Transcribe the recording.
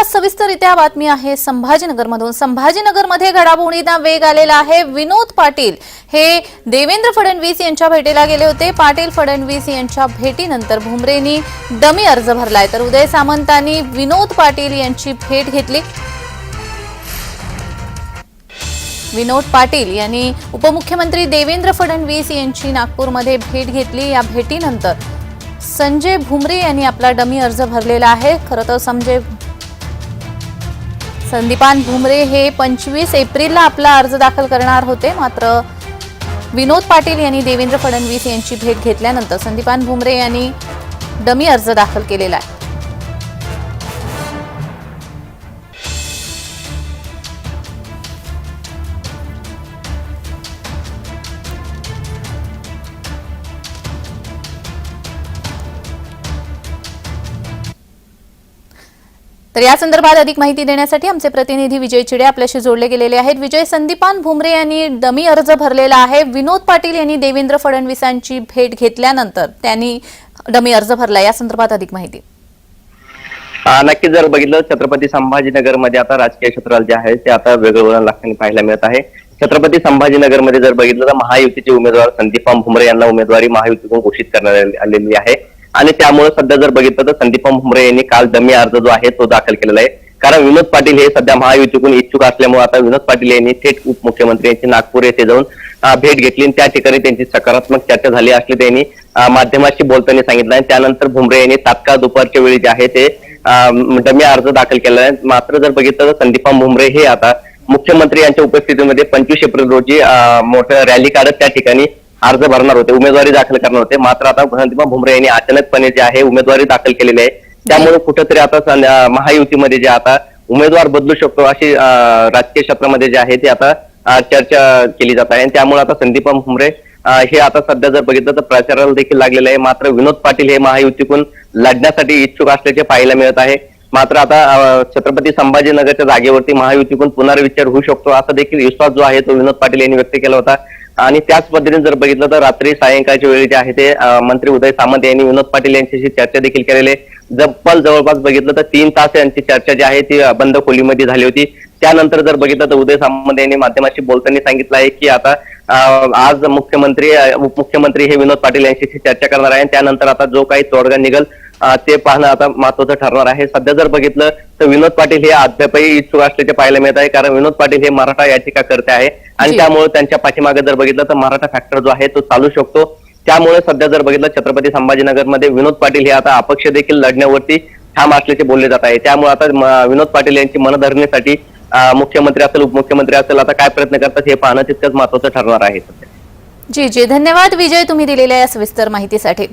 पाहूया सविस्तरित्या बातमी आहे संभाजीनगरमधून. संभाजीनगरमध्ये घडामोडींना वेग आलेला आहे. विनोद पाटील हे देवेंद्र फडणवीस यांच्या भेटीला गेले होते. पाटील फडणवीस यांच्या भेटीनंतर भुमरेनी डमी अर्ज भरलाय. तर उदय सामंतांनी विनोद पाटील यांची भेट घेतली. विनोद पाटील यांनी उपमुख्यमंत्री देवेंद्र फडणवीस यांची नागपूरमध्ये भेट घेतली. या भेटीनंतर संजय भुमरे यांनी आपला डमी अर्ज भरलेला आहे. खरं तर संजय संदीपान भुमरे हे पंचवीस एप्रिलला आपला अर्ज दाखल करणार होते. मात्र विनोद पाटील यांनी देवेंद्र फडणवीस यांची भेट घेतल्यानंतर संदीपान भुमरे यांनी डमी अर्ज दाखल केलेला आहे. तर या संदर्भात अधिक माहिती देण्यासाठी आमचे प्रतिनिधी विजय चिडे आपल्याशी जोडले गेलेले आहेत. विजय संदीपान भुमरे यांनी डमी अर्ज भरलेला आहे. विनोद पाटील यांनी देवेंद्र फडणवीसांची भेट घेतल्यानंतर त्यांनी डमी अर्ज भरला. या संदर्भात अधिक माहिती. नक्की जर बघितलं छत्रपती संभाजीनगरमध्ये आता राजकीय क्षेत्राला जे आहे ते आता वेगळं वळण लागताना पाहायला मिळत आहे. छत्रपती संभाजीनगरमध्ये जर बघितलं तर महायुतीचे उमेदवार संदीपान भुमरे यांना उमेदवारी महायुतीकडून घोषित करण्यात आलेली आहे. आणि त्यामुळे सध्या जर बघितलं तर संदीप भुमरे यांनी काल डमी अर्ज जो आहे तो दाखल केलेला आहे. कारण विनोद पाटील हे सध्या महायुतीकडून इच्छुक असल्यामुळे आता विनोद पाटील यांनी थेट उपमुख्यमंत्री यांची नागपूर येथे जाऊन भेट घेतली आणि त्या ठिकाणी त्यांची सकारात्मक चर्चा झाली असली त्यांनी माध्यमाशी बोलताना सांगितलं आणि त्यानंतर भुमरे यांनी तात्काळ दुपारच्या वेळी जे आहे ते डमी अर्ज दाखल केला आहे. मात्र जर बघितलं तर संदीपाम भुमरे हे आता मुख्यमंत्री यांच्या उपस्थितीमध्ये पंचवीस एप्रिल रोजी मोठं रॅली काढत त्या ठिकाणी अर्ज भरणार होते उमेदवारी दाखल करणार होते. मात्र आता संदीपाम भुमरे यांनी अचानकपणे जे आहे उमेदवारी दाखल केलेली आहे. त्यामुळे कुठेतरी आता महायुतीमध्ये जे आता उमेदवार बदलू शकतो अशी राजकीय क्षेत्रामध्ये जे आहे ते आता चर्चा केली जात आहे. आणि त्यामुळे आता संदीपा भुमरे हे आता सध्या जर बघितलं तर प्रचाराला देखील लागलेलं आहे. मात्र विनोद पाटील हे महायुतीकडून लढण्यासाठी इच्छुक असल्याचे पाहायला मिळत आहे. मात्र आता छत्रपती संभाजीनगरच्या जागेवरती महायुतीकडून पुनर्विचार होऊ शकतो असा देखील विश्वास जो आहे तो विनोद पाटील यांनी व्यक्त केला होता. आणि त्याच पद्धतीने जर बघितलं तर रात्री सायंकाळच्या वेळी जे आहे ते मंत्री उदय सामंत यांनी विनोद पाटील यांच्याशी चर्चा देखील केलेली आहे. जब्बल जवळपास बघितलं तर तीन तास यांची चर्चा जी आहे ती बंद खोलीमध्ये झाली होती. त्यानंतर जर बघितलं तर उदय सामंत यांनी माध्यमाशी बोलताना सांगितलं आहे की आता आज मुख्यमंत्री उपमुख्यमंत्री हे विनोद पाटील यांच्याशी चर्चा करणार आहे. त्यानंतर आता जो काही तोडगा निघल ते पाहणं आता महत्वाचं ठरणार आहे. सध्या जर बघितलं तर विनोद पाटील हे अद्यापही इच्छुक असल्याचे पाहायला मिळत आहे कारण विनोद पाटील हे मराठा याचिका करते आहे. आणि. त्यामुळे त्यांच्या पाठीमागे जर बघितलं तर मराठा फॅक्टर जो आहे तो चालू शकतो. त्यामुळे सध्या जर बघितलं छत्रपती संभाजीनगरमध्ये विनोद पाटील हे आता अपक्ष देखील लढण्यावरती ठाम असल्याचे बोलले जात आहे. त्यामुळे आता विनोद पाटील यांची मनधरणीसाठी मुख्यमंत्री असेल उपमुख्यमंत्री असेल आता काय प्रयत्न करतात हे पाहणं तितकंच महत्वाचं ठरणार आहे सध्या. जी जी. धन्यवाद. विजय तुम्ही दिलेल्या या सविस्तर माहितीसाठी.